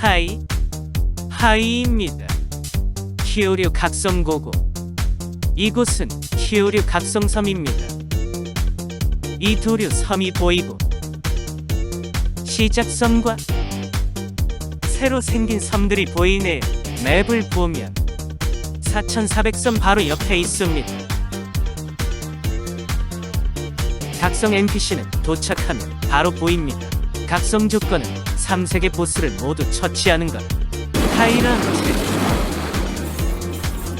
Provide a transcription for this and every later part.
하이 하이입니다. 키오류 각성고고 이곳은 키오류 각성섬입니다. 이 도류 섬이 보이고 시작섬과 새로 생긴 섬들이 보이네요. 맵을 보면 4400섬 바로 옆에 있습니다. 각성 NPC는 도착하면 바로 보입니다. 각성 조건은 3세계 보스를 모두 처치하는 것. 타이란트,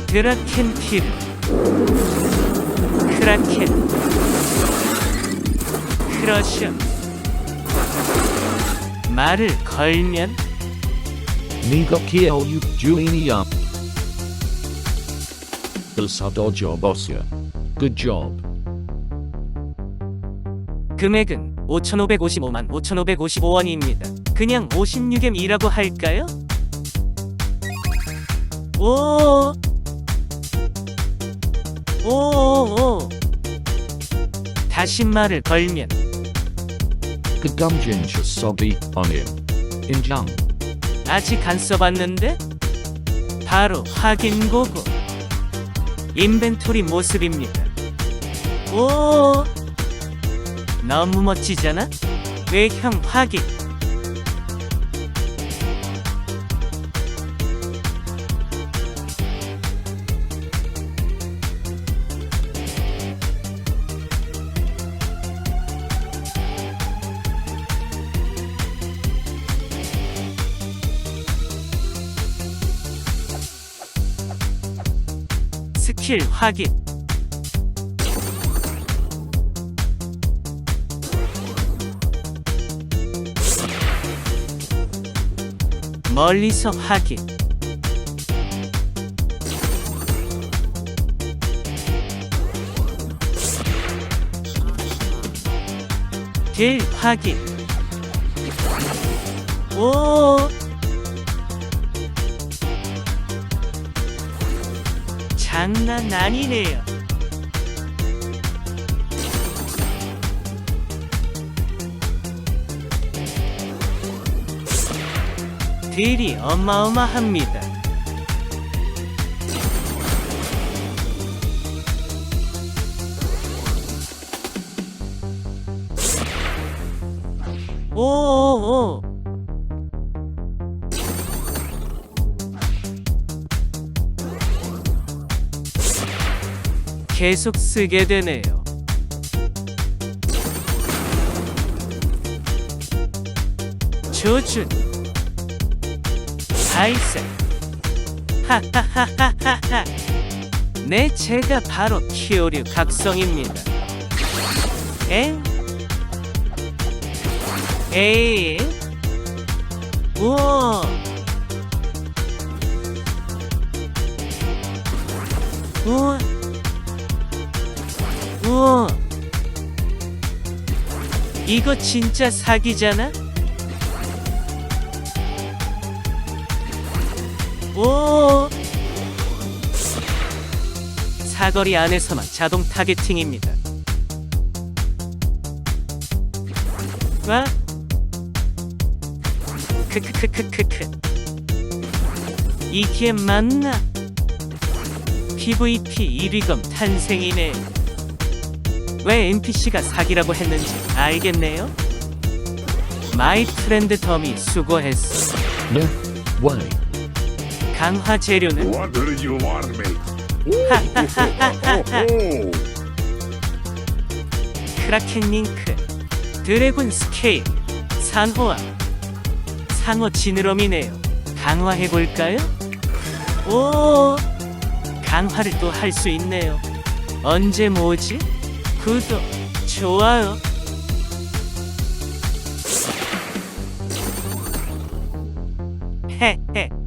드라켄 티르, 크라켄, 크러셔. 말을 걸면 네가 키워육 주인이야. 글사도 줘보세요. Good job. 금액은 5,555만 5,555원입니다. 그냥 56M이라고 할까요? 오, 오, 오. 다시 말을 걸면 그. 인정. 아직 안 써봤는데 바로 확인 고고 인벤토리 모습입니다. 오, 너무 멋지잖아. 외형 확인. 스킬 확인. 멀리서 확인. 길 확인. 오. 장난 아니네요. 딜이 어마어마합니다. 오오오 계속 쓰게 되네요. 조 준 발생 하하하하하하. 네 제가 바로 키오류 각성입니다. 에? 에이. 우와. 우와. 우와. 이거 진짜 사기잖아? 오 사거리 안에서만 자동 타겟팅입니다. 와 크크크크크크 이게 맞나? PVP 1위검 탄생이네. 왜 NPC가 사기라고 했는지 알겠네요. 마이 프렌드 덤이 수고했어. 네. 왜? 강화 재료는 What do you want me? 크라켄 링크, 드래곤 스케일, 산호와 상어 지느러미네요. 강화해 볼까요? 오, 강화를 또 할 수 있네요. 언제 뭐지? 구독, 좋아요. 헤헤.